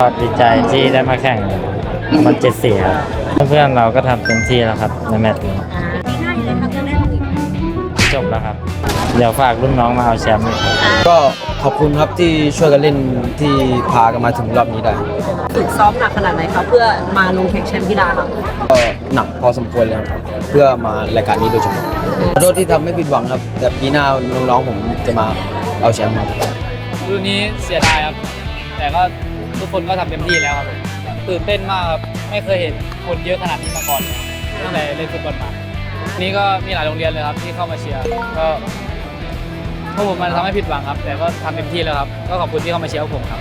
ก็ดีใจที่ได้มาแข่งมันเจ็ดสี่ครับเพื่อนๆเราก็ทำเต็มที่แล้วครับในแมตช์นี้ปีหน้าอยู่ในพักแน่ๆอีกจบแล้วครับ เดี๋ยวฝากรุ่นน้องมาเอาแชมป์อีกครับก็ขอบคุณครับที่ช่วยกันเล่นที่พากันมาถึงรอบนี้ได้ฝึกซ้อมหนักขนาดไหนครับเพื่อมาลงแข่งแชมป์กีฬาครับก็หนักพอสมควรเลยครับเพื่อมารายการนี้โดยเฉพาะขอโทษที่ทำให้ผิดหวังครับ แต่ปีหน้าน้องๆผมจะมาเอาแชมป์ครับรุ่นนี้เสียดายครับ แต่ก็ทุกคนก็ทำเต็มที่แล้วครับตื่นเต้นมากครับไม่เคยเห็นคนเยอะขนาดนี้มาก่อนเลยตั้งแต่เล่นฟุตบอลมา นี่ก็มีหลายโรงเรียนเลยครับที่เข้ามาเชียร์ก็พวกผมมันทำให้ผิดหวังครับ แต่ก็ทำเต็มที่แล้วครับ ก็ขอบคุณที่เข้ามาเชียร์พวกผมครับ